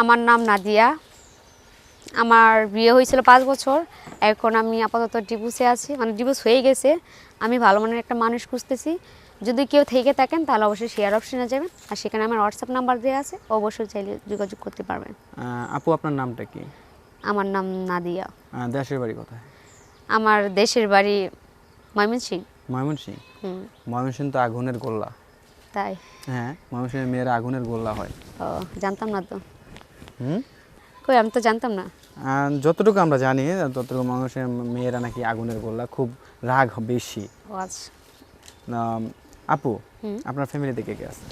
আমার নাম নাদিয়া। আমার বিয়ে হয়েছিল পাঁচ বছর। এখন আমি আপাতত ডিভোর্সে আছি। মানে ডিভোর্স হয়ে গেছে। আমি ভালো মানের একটা মানুষ খুঁজতেছি। যদি কেউ থেকে থাকেন তাহলে অবশ্যই শেয়ার অপশনে যাবেন। আর সেখানে আমার হোয়াটসঅ্যাপ নাম্বার দেওয়া আছে। অবশ্যই চাইলে যোগাযোগ করতে পারবেন। আপু আপনার নামটা কি? আমার নাম নাদিয়া। দেশের বাড়ি কোথায়? আমার দেশের বাড়ি ময়মনসিং। ময়মনসিং? হুম। ময়মনসিং তো আগুনের গোল্লা। তাই। হ্যাঁ ময়মনসিংহের মেয়েরা আগুনের গোল্লা হয়। ও জানতাম না তো। কই আমি তো জানতাম না। যতটুকু আমরা জানি ততটুকু মানুষের মেয়েরা নাকি আগুনের গোল্লা খুব রাগ বেশি। আচ্ছা। আপু আপনার ফ্যামিলিতে কে কে আছে?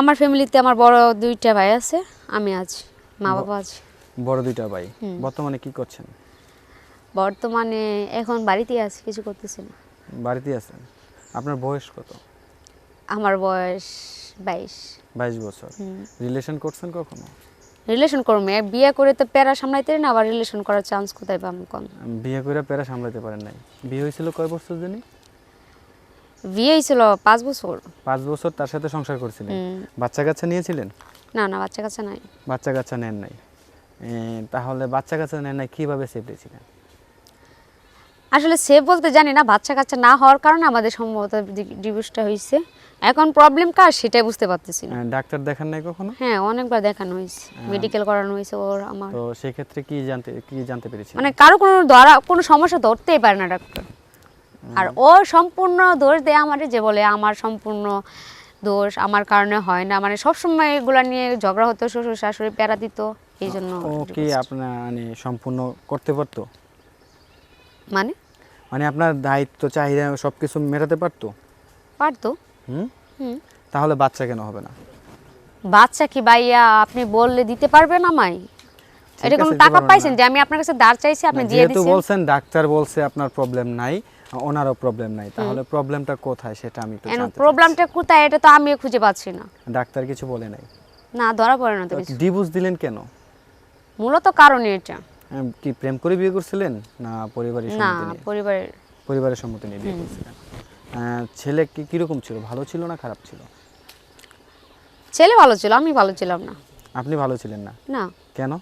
আমার ফ্যামিলিতে আমার বড় দুইটা ভাই আছে আমি আছি মা বাবা আছে। বড় দুইটা ভাই। বর্তমানে কি করছেন? বর্তমানে এখন বাড়িতে আছি কিছু করতেছি না। বাড়িতে আছেন। আপনার বয়স কত? আমার বয়স বাইশ। বাইশ বছর। রিলেশন করছেন কখনো? রিলেশন করব বিয়ে করে তো প্যারা সামলাইতে না আবার রিলেশন করার চান্স কোথায় পাবো কম বিয়ে করে পেরা সামলাতে পারেন নাই। বিয়ে হয়েছিল কয় বছর জানি? বিয়ে হয়েছিল পাঁচ বছর। পাঁচ বছর তার সাথে সংসার করছিলেন? বাচ্চা কাচ্চা নিয়েছিলেন? না না বাচ্চা কাচ্চা নাই। বাচ্চা কাচ্চা নেন নাই। তাহলে বাচ্চা কাচ্চা নেন নাই কীভাবে সেফটি ছিলেন আসলে সে বলতে জানি না বাচ্চা কাচ্চা না হওয়ার কারণে আমাদের সম্ভবত ডিভোর্সটা হয়েছে। এখন প্রবলেম কার সেটাই বুঝতে পারতেছি না। ডাক্তার দেখান নাই কখনো? হ্যাঁ অনেকবার দেখানো হয়েছে। মেডিকেল করানো হয়েছে ওর আমার। তো সেই ক্ষেত্রে কি জানতে কি জানতে পেরেছি মানে কারও কোনো ধরা কোনো সমস্যা ধরতেই পারে না ডাক্তার। আর ও সম্পূর্ণ দোষ দেয় আমারে যে বলে আমার সম্পূর্ণ দোষ আমার কারণে হয় না। মানে সবসময় এগুলা নিয়ে ঝগড়া হতো শ্বশুর শাশুড়ি প্যারা দিত এই জন্য ও কি আপনার মানে সম্পূর্ণ করতে পারতো? মানে? মানে আপনার দায়িত্ব চাহিদা সব কিছু মেটাতে পারতো? পারতো। হুম? তাহলে বাচ্চা কেন হবে না? বাচ্চা কি ভাইয়া আপনি বললে দিতে পারবেন আমায়? এটা কোনো টাকা পাইছেন যে আমি আপনার কাছে দাঁড় চাইছি আপনি না, দিয়ে যেহেতু বলছেন ডাক্তার বলছে আপনার প্রবলেম নাই ওনারও প্রবলেম নাই। তাহলে প্রবলেমটা কোথায় সেটা আমি একটু জানতে প্রবলেমটা কোথায় এটা তো আমিও খুঁজে পাচ্ছি না। ডাক্তার কিছু বলে নাই। না ধরা পড়ে না তো কিছু। ডিভোর্স দিলেন কেন? মূলত কারণ এটা। কি প্রেম করে বিয়ে করছিলেন না পরিবারের না সম্মতি নিয়ে? পরিবারের। পরিবারের সম্মতি নিয়ে বিয়ে করছিলেন? ছেলে কি কীরকম ছিল? ভালো ছিল না খারাপ ছিল? ছেলে ভালো ছিল আমি ভালো ছিলাম না। আপনি ভালো ছিলেন না? না। কেন?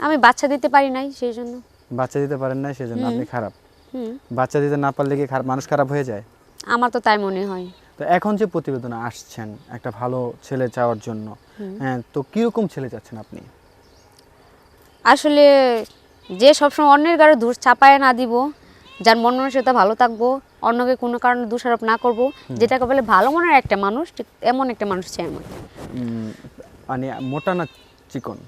আমি বাচ্চা দিতে পারি নাই সেই জন্য। বাচ্চা দিতে পারেন না সেজন্য আপনি খারাপ। হুম। বাচ্চা দিতে না পারলে কি খারাপ মানুষ খারাপ হয়ে যায়? আমার তো তাই মনে হয়। তো এখন যে প্রতিবেদন আসছেন একটা ভালো ছেলে চাওয়ার জন্য হ্যাঁ তো কীরকম ছেলে চাচ্ছেন আপনি? আসলে যে সবসময় অন্যের গাড়ি দোষ চাপায় না দিব যার মন মানসিকতা ভালো থাকব অন্যকে কোনো কারণে দোষারোপ না করব যেটাকে বলে ভালো মনের একটা মানুষ ঠিক এমন একটা মানুষ চাই আমার মানে মোটা না চিকন?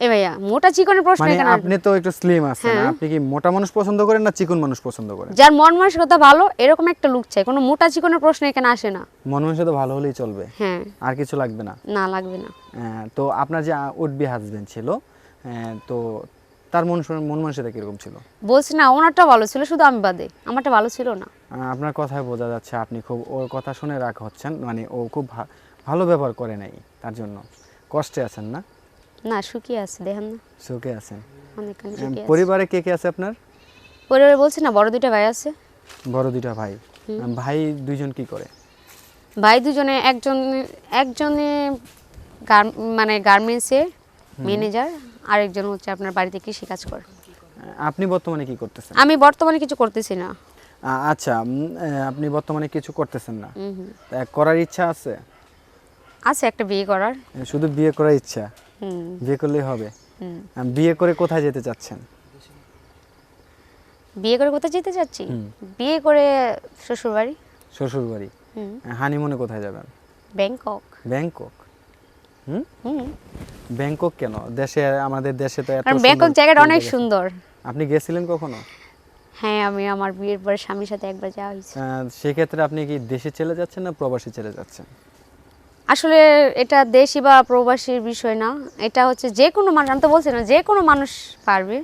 এ ভাইয়া মোটা চিকনের প্রশ্ন মানে এখানে আপনি তো একটু স্লিম আছেন হ্যাঁ। আপনি কি মোটা মানুষ পছন্দ করেন না চিকন মানুষ পছন্দ করেন? যার মন মানসিকতা ভালো এরকম একটা লুক চাই। কোনো মোটা চিকনের প্রশ্ন এখানে আসে না। মন মানুষ তো ভালো হলেই চলবে। হ্যাঁ। আর কিছু লাগবে না? না লাগবে না। আহ, তো আপনার যে উডবি হাজবেন্ড ছিল আহ, তো তার মন মন মানসিকতা কীরকম ছিল? বলছি না ওনারটা ভালো ছিল শুধু আমি বাদে। আমারটা ভালো ছিল না। আপনার কথায় বোঝা যাচ্ছে আপনি খুব ওর কথা শুনে রাগ হচ্ছেন মানে ও খুব ভালো ব্যবহার করে নাই তার জন্য। কষ্টে আছেন না? না সুখী আছে দেখেন না। সুখে আছেন। পরিবারে কে কে আছে আপনার? পরিবারে বলছি না বড় দুইটা ভাই আছে। বড় দুইটা ভাই। ভাই দুইজন কি করে? ভাই দুজনে একজন একজনে মানে গার্মেন্টসে ম্যানেজার আরেকজন হচ্ছে আপনার বাড়িতে কৃষি কাজ করে। আপনি বর্তমানে কি করতেছেন? আমি বর্তমানে কিছু করতেছি না। আচ্ছা আপনি বর্তমানে কিছু করতেছেন না। করার ইচ্ছা আছে? আছে একটা বিয়ে করার। শুধু বিয়ে করার ইচ্ছা? হুম। বিয়ে করলেই হবে? বিয়ে করে কোথায় যেতে চাচ্ছেন? বিয়ে করে কোথায় যেতে চাচ্ছি? বিয়ে করে শ্বশুর বাড়ি শ্বশুর বাড়ি হুম হানিমুনে কোথায় যাবেন? ব্যাংকক। ব্যাংকক? হুম? ব্যাংকক কেন? দেশে আমাদের দেশে তো এত ব্যাংকক জায়গাটা অনেক সুন্দর। আপনি গেছিলেন কখনো? হ্যাঁ আমি আমার বিয়ের পরে স্বামীর সাথে একবার যাওয়া হয়েছে। সেক্ষেত্রে আপনি কি দেশে চলে যাচ্ছেন না প্রবাসী চলে যাচ্ছেন? আসলে এটা দেশি বা প্রবাসীর বিষয় না। এটা হচ্ছে যে কোনো মানুষ আমি তো বলছি না যে কোনো মানুষ পারবে।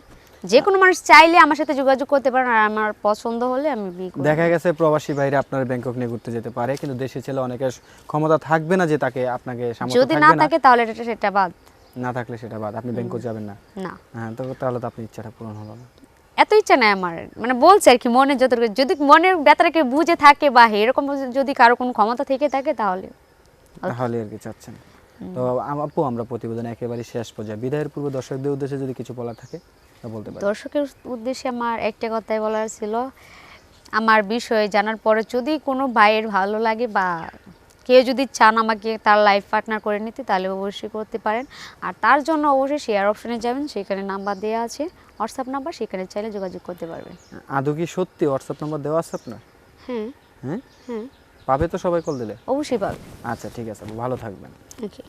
যে কোনো মানুষ চাইলে আমার সাথে যোগাযোগ করতে পারেন আর আমার পছন্দ হলে আমি দেখা গেছে প্রবাসী বাইরে আপনার ব্যাংকক নিয়ে ঘুরতে যেতে পারে কিন্তু দেশে ছেলে অনেকের ক্ষমতা থাকবে না যে তাকে আপনাকে যদি না থাকে তাহলে সেটা বাদ। না থাকলে সেটা বাদ আপনি ব্যাংকক যাবেন না। না। হ্যাঁ তো তাহলে তো আপনি ইচ্ছাটা পূরণ হলো না। এত ইচ্ছা নাই আমার। মানে বলছে আর কি মনে যত যদি মনের ব্যাপারকে বুঝে থাকে বা এরকম যদি কারও কোনো ক্ষমতা থেকে থাকে তাহলে। তাহলে আর কি চাচ্ছেন। তো আপু আমরা প্রতিবেদন একেবারে শেষ পর্যায়ে। বিদায়ের পূর্বে দর্শকদের উদ্দেশ্যে যদি কিছু বলার থাকে। বলতে দর্শকের উদ্দেশ্যে আমার একটা কথাই বলার ছিল আমার বিষয়ে জানার পরে যদি কোনো ভাইয়ের ভালো লাগে বা কেউ যদি চান আমাকে তার লাইফ পার্টনার করে নিতে তাহলে অবশ্যই করতে পারেন। আর তার জন্য অবশ্যই শেয়ার অপশনে যাবেন সেখানে নাম্বার দেওয়া আছে। হোয়াটসঅ্যাপ নাম্বার সেখানে চাইলে যোগাযোগ করতে পারবেন। আদৌ কি সত্যি হোয়াটসঅ্যাপ নম্বর দেওয়া আছে আপনার? হ্যাঁ। হ্যাঁ? হ্যাঁ। পাবে তো সবাই কল দিলে? অবশ্যই পাবে। আচ্ছা ঠিক আছে ভালো থাকবেন। ওকে